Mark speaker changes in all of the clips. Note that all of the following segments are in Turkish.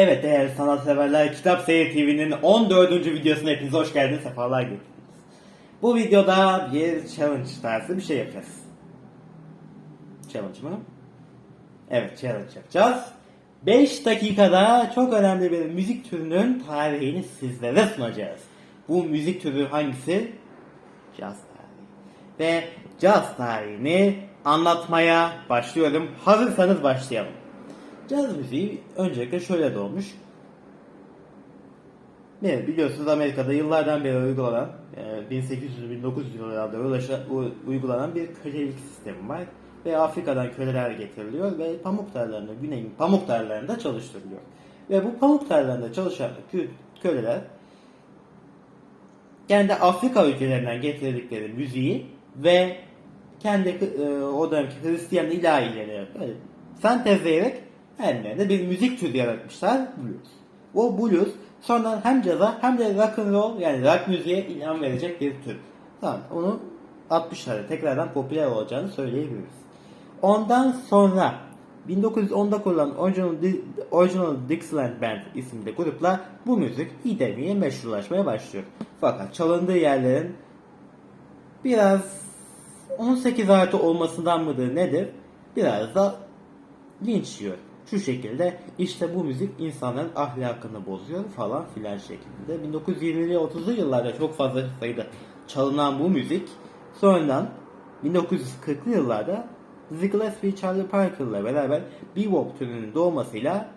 Speaker 1: Evet değerli sanatseverler Kitap Seyir TV'nin 14. videosuna hepiniz hoş geldiniz, sefalar getirdiniz. Bu videoda bir challenge tarzı bir şey yapacağız. Challenge mı? Evet challenge yapacağız. 5 dakikada çok önemli bir müzik türünün tarihini sizlere sunacağız. Bu müzik türü hangisi? Caz tarihi. Ve caz tarihini anlatmaya başlıyorum. Hazırsanız başlayalım. Caz müziği öncelikle şöyle doğmuş. Biliyorsunuz Amerika'da yıllardan beri uygulanan, e, 1800-1900 yıllarda ulaşa- u- uygulanan bir kölelik sistemi var. Ve Afrika'dan köleler getiriliyor ve pamuk tarlalarında, güneyin pamuk tarlalarında çalıştırılıyor. Ve bu pamuk tarlalarında çalışan kö- köleler kendi Afrika ülkelerinden getirdikleri müziği ve kendi e, o dönemki Hristiyan ilahileri sentezleyerek kendilerine bir müzik türü yaratmışlar blues. O blues sonradan hem caza hem de rock and roll yani rock müziğe ilham verecek bir tür. Tamam onu 60'larda tekrardan popüler olacağını söyleyebiliriz. Ondan sonra 1910'da kurulan Original, Original Dixieland Band isimli grupla bu müzik iyi demeye meşrulaşmaya başlıyor. Fakat çalındığı yerlerin biraz 18 artı olmasından mıdır nedir? Biraz da linç yiyor. Şu şekilde işte bu müzik insanların ahlakını bozuyor falan filan şeklinde. 1920'li 30'lu yıllarda çok fazla sayıda çalınan bu müzik sonradan 1940'lı yıllarda Dizzy Gillespie Charlie Parker'la beraber bebop türünün doğmasıyla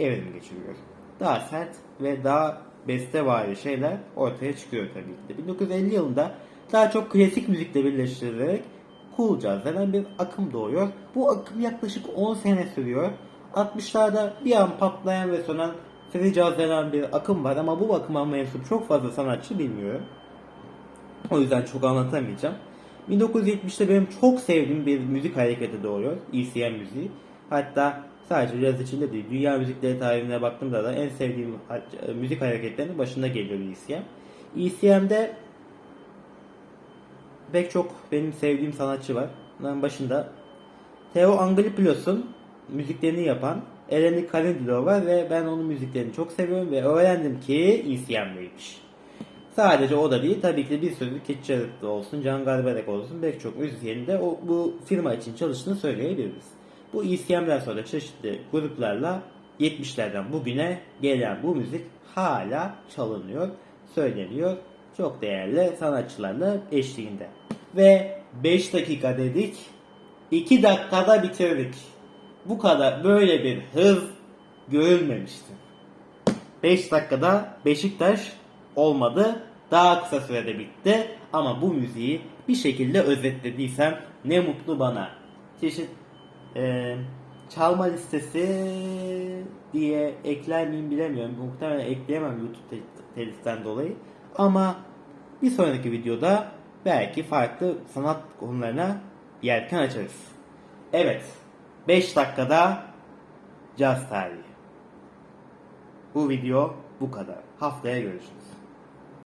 Speaker 1: evrim geçiriyor. Daha sert ve daha bestevari şeyler ortaya çıkıyor tabii ki de. 1950 yılında daha çok klasik müzikle birleştirilerek cool jazz denen bir akım doğuyor. Bu akım yaklaşık 10 sene sürüyor. 60'larda bir an patlayan ve sönen jazz denen bir akım var ama bu akıma mensup çok fazla sanatçı bilmiyor. O yüzden çok anlatamayacağım. 1970'te benim çok sevdiğim bir müzik hareketi doğuyor. ECM müziği. Hatta sadece caz içinde değil, dünya müzikleri tarihine baktığımda da en sevdiğim ha- müzik hareketlerinin başında geliyor ECM. ECM'de pek çok benim sevdiğim sanatçı var. Bunların başında Theo Angelopoulos'un müziklerini yapan Eleni Kalendilo var ve ben onun müziklerini çok seviyorum ve öğrendim ki ECM'deymiş. Sadece o da değil tabii ki bir sürü Jarrett olsun, Can Garbarek olsun pek çok müzisyenin de o, bu firma için çalıştığını söyleyebiliriz. Bu ECM'den sonra çeşitli gruplarla 70'lerden bugüne gelen bu müzik hala çalınıyor, söyleniyor. Çok değerli sanatçılarla eşliğinde. Ve 5 dakika dedik, 2 dakikada bitirdik. Bu kadar böyle bir hız görülmemişti. 5 dakikada Beşiktaş olmadı. Daha kısa sürede bitti. Ama bu müziği bir şekilde özetlediysem ne mutlu bana. Çeşit e, çalma listesi diye ekler miyim bilemiyorum. Muhtemelen ekleyemem YouTube te- teliften dolayı. Ama bir sonraki videoda belki farklı sanat konularına yelken açarız. Evet. 5 dakikada caz tarihi. Bu video bu kadar. Haftaya görüşürüz.